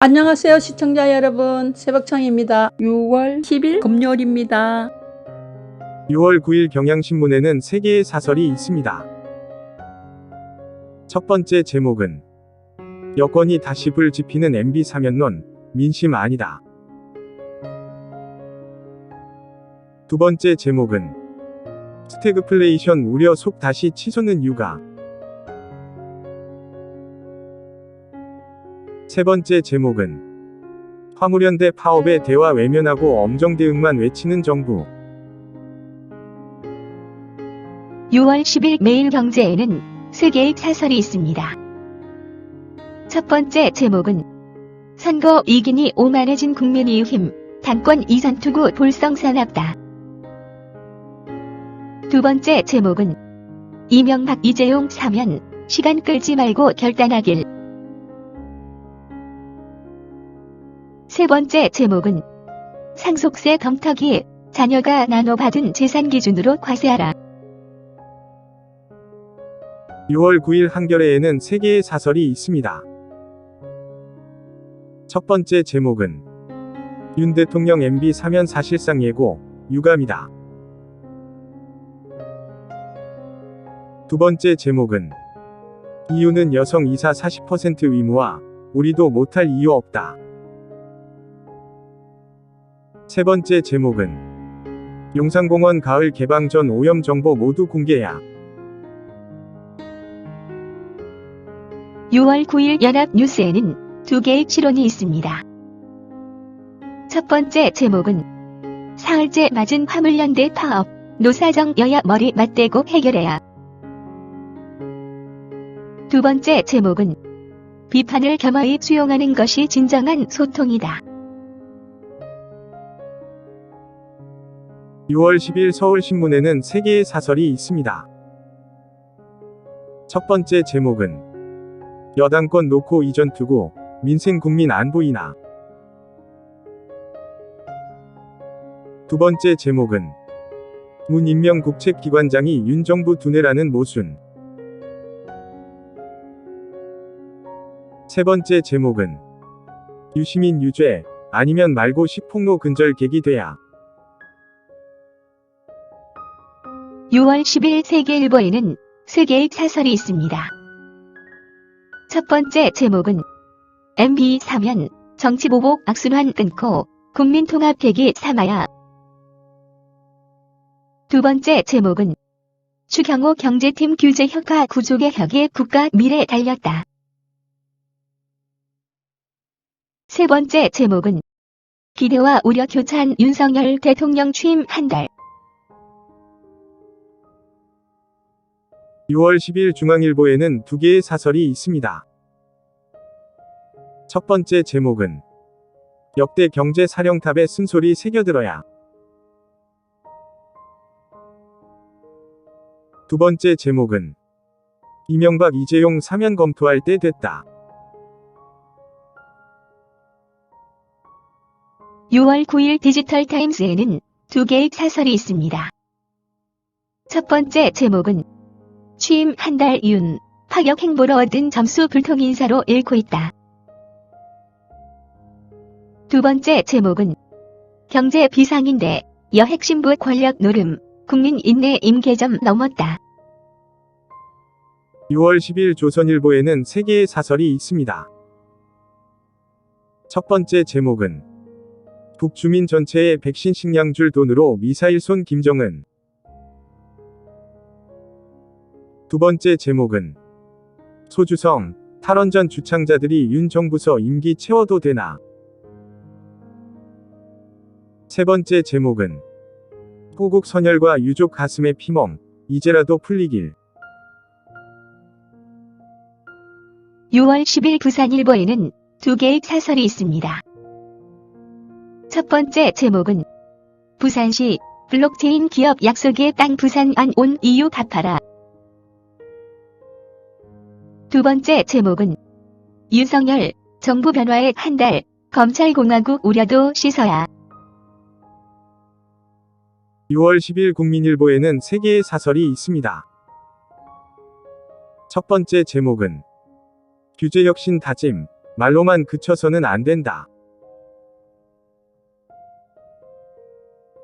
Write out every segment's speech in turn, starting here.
안녕하세요 시청자 여러분 새벽창입니다. 6월 10일 금요일입니다. 6월 9일 경향신문에는 세 개의 사설이 있습니다. 첫 번째 제목은 여권이 다시 불 지피는 MB 사면론 민심 아니다. 두 번째 제목은 스태그플레이션 우려 속 다시 치솟는 육아. 세 번째 제목은 화물연대 파업에 대화 외면하고 엄정 대응만 외치는 정부. 6월 10일 매일경제에는 세 개의 사설이 있습니다. 첫 번째 제목은 선거 이기니 오만해진 국민의 힘, 당권 이전 투구 볼성사납다. 두 번째 제목은 이명박 이재용 사면, 시간 끌지 말고 결단하길. 세 번째 제목은 상속세 덤터기, 자녀가 나눠받은 재산 기준으로 과세하라. 6월 9일 한겨레에는 세 개의 사설이 있습니다. 첫 번째 제목은 윤 대통령 MB 사면 사실상 예고, 유감이다. 두 번째 제목은 이유는 여성 이사 40% 의무화, 우리도 못할 이유 없다. 세 번째 제목은 용산공원 가을 개방 전 오염 정보 모두 공개야. 6월 9일 연합뉴스에는 두 개의 실론이 있습니다. 첫 번째 제목은 사흘째 맞은 화물연대 파업, 노사정 여야 머리 맞대고 해결해야. 두 번째 제목은 비판을 겸허히 수용하는 것이 진정한 소통이다. 6월 10일 서울신문에는 세 개의 사설이 있습니다. 첫 번째 제목은 여당권 놓고 이전 투고 민생 국민 안보이나 두 번째 제목은 문 임명 국책기관장이 윤 정부 두뇌라는 모순. 세 번째 제목은 유시민 유죄 아니면 말고 식폭로 근절 계기 돼야 6월 10일 세계 일보에는 세 개의 사설이 있습니다. 첫 번째 제목은 MB 사면 정치보복 악순환 끊고 국민통합회기 삼아야. 두 번째 제목은 추경호 경제팀 규제 효과 구조 개혁에 국가 미래 달렸다. 세 번째 제목은 기대와 우려 교차한 윤석열 대통령 취임 한 달. 6월 10일 중앙일보에는 두 개의 사설이 있습니다. 첫 번째 제목은 역대 경제 사령탑의 쓴소리 새겨들어야. 두 번째 제목은 이명박 이재용 사면 검토할 때 됐다. 6월 9일 디지털 타임스에는 두 개의 사설이 있습니다. 첫 번째 제목은 취임 한달 윤, 파격 행보로 얻은 점수 불통 인사로 잃고 있다. 두 번째 제목은 경제 비상인데 여핵심부 권력 노름, 국민 인내 임계점 넘었다. 6월 10일 조선일보에는 세 개의 사설이 있습니다. 첫 번째 제목은 북주민 전체에 백신 식량 줄 돈으로 미사일 쏜 김정은. 두 번째 제목은 소주성 탈원전 주창자들이 윤 정부서 임기 채워도 되나. 세 번째 제목은 호국 선열과 유족 가슴의 피멍 이제라도 풀리길. 6월 10일 부산일보에는 두 개의 사설이 있습니다. 첫 번째 제목은 부산시 블록체인 기업 약속의 땅 부산 안온 이유 갚아라. 두 번째 제목은 윤석열 정부 변화에 한달 검찰공화국 우려도 씻어야. 6월 10일 국민일보에는 세 개의 사설이 있습니다. 첫 번째 제목은 규제 혁신 다짐, 말로만 그쳐서는 안 된다.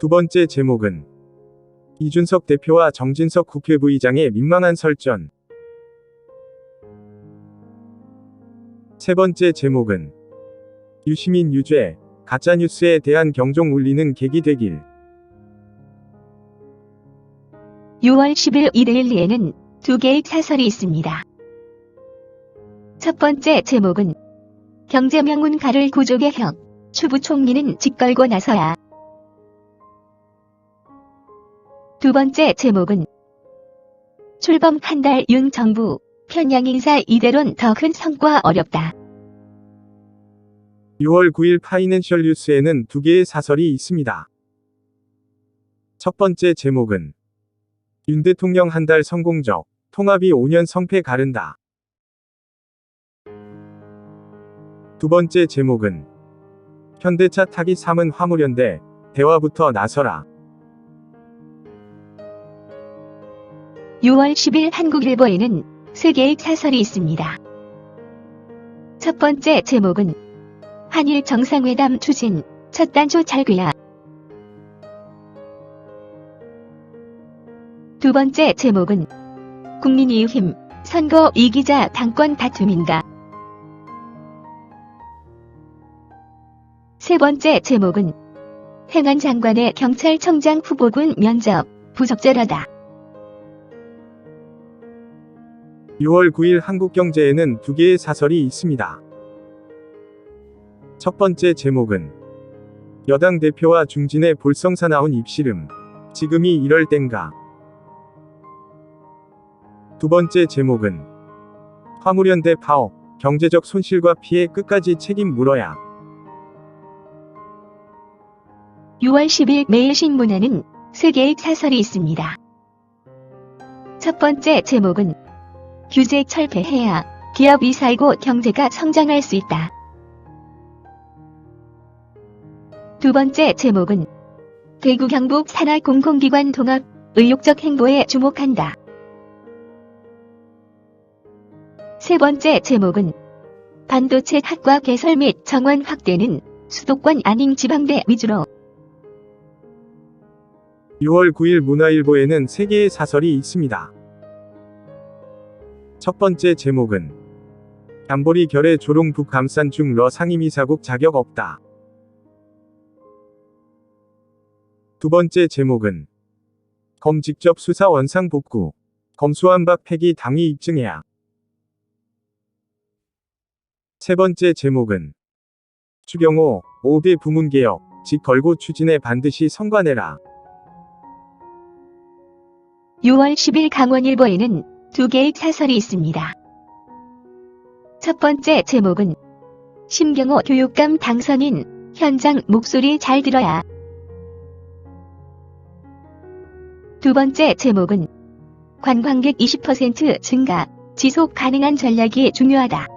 두 번째 제목은 이준석 대표와 정진석 국회부의장의 민망한 설전. 세 번째 제목은 유시민 유죄, 가짜뉴스에 대한 경종 울리는 계기 되길. 6월 10일 이데일리에는 두 개의 사설이 있습니다. 첫 번째 제목은 경제명운 가를 구조개혁, 추부 총리는 짓걸고 나서야. 두 번째 제목은 출범 한 달 윤 정부, 편향 인사 이대론 더 큰 성과 어렵다. 6월 9일 파이낸셜 뉴스에는 두 개의 사설이 있습니다. 첫 번째 제목은 윤 대통령 한 달 성공적, 통합이 5년 성패 가른다. 두 번째 제목은 현대차 타기 3은 화물연대, 대화부터 나서라. 6월 10일 한국일보에는 세 개의 사설이 있습니다. 첫 번째 제목은 한일 정상회담 추진, 첫 단추 찰귀야. 두 번째 제목은 국민의힘, 선거 이기자 당권 다툼인가. 세 번째 제목은 행안 장관의 경찰청장 후보군 면접, 부적절하다. 6월 9일 한국경제에는 두 개의 사설이 있습니다. 첫 번째 제목은 여당 대표와 중진의 볼성사 나온 입씨름. 지금이 이럴 땐가. 두 번째 제목은 화물연대 파업, 경제적 손실과 피해 끝까지 책임 물어야. 6월 10일 매일 신문에는 세 개의 사설이 있습니다. 첫 번째 제목은 규제 철폐해야 기업이 살고 경제가 성장할 수 있다. 두 번째 제목은 대구 경북 산하 공공기관 통합 의욕적 행보에 주목한다. 세 번째 제목은 반도체 학과 개설 및 정원 확대는 수도권 아닌 지방대 위주로 6월 9일 문화일보에는 세 개의 사설이 있습니다. 첫 번째 제목은 안보리 결의 조롱 북 감산 중러 상임이사국 자격 없다. 두 번째 제목은 검 직접 수사 원상 복구, 검수완박 폐기 당위 입증해야. 세 번째 제목은 추경호 5대 부문 개혁, 직 걸고 추진해 반드시 성과내라. 6월 10일 강원일보에는 두 개의 사설이 있습니다. 첫 번째 제목은 심경호 교육감 당선인 현장 목소리 잘 들어야. 두 번째 제목은 관광객 20% 증가, 지속 가능한 전략이 중요하다.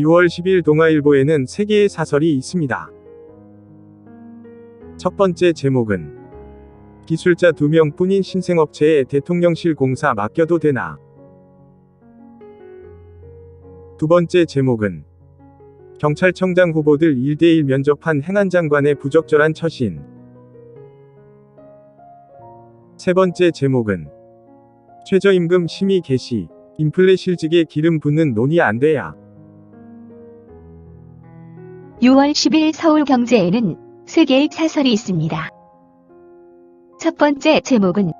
6월 10일 동아일보에는 세 개의 사설이 있습니다. 첫 번째 제목은 기술자 2명 뿐인 신생업체에 대통령실 공사 맡겨도 되나? 두 번째 제목은 경찰청장 후보들 1대1 면접한 행안 장관의 부적절한 처신. 세 번째 제목은 최저임금 심의 개시, 인플레 실직에 기름 붓는 논의 안 돼야. 6월 10일 서울경제에는 세 개의 사설이 있습니다. 첫 번째 제목은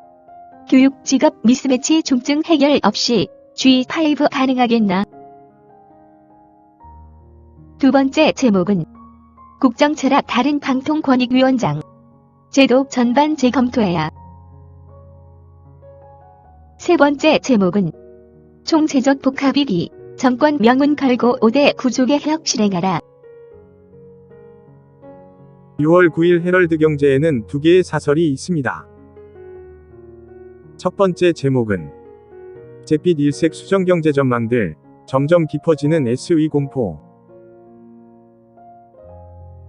교육 직업 미스매치 중증 해결 없이 G5 가능하겠나? 두 번째 제목은 국정철학 다른 방통권익위원장 제도 전반 재검토해야. 세 번째 제목은 총체적 복합이기 정권 명운 걸고 5대 구조개 혁 실행하라. 6월 9일 헤럴드 경제에는 두 개의 사설이 있습니다. 첫 번째 제목은 잿빛 일색 수정 경제 전망들 점점 깊어지는 SE 공포.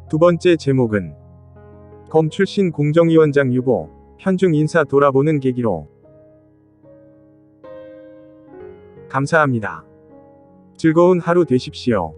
두 번째 제목은 검 출신 공정위원장 유보 현중 인사 돌아보는 계기로. 감사합니다. 즐거운 하루 되십시오.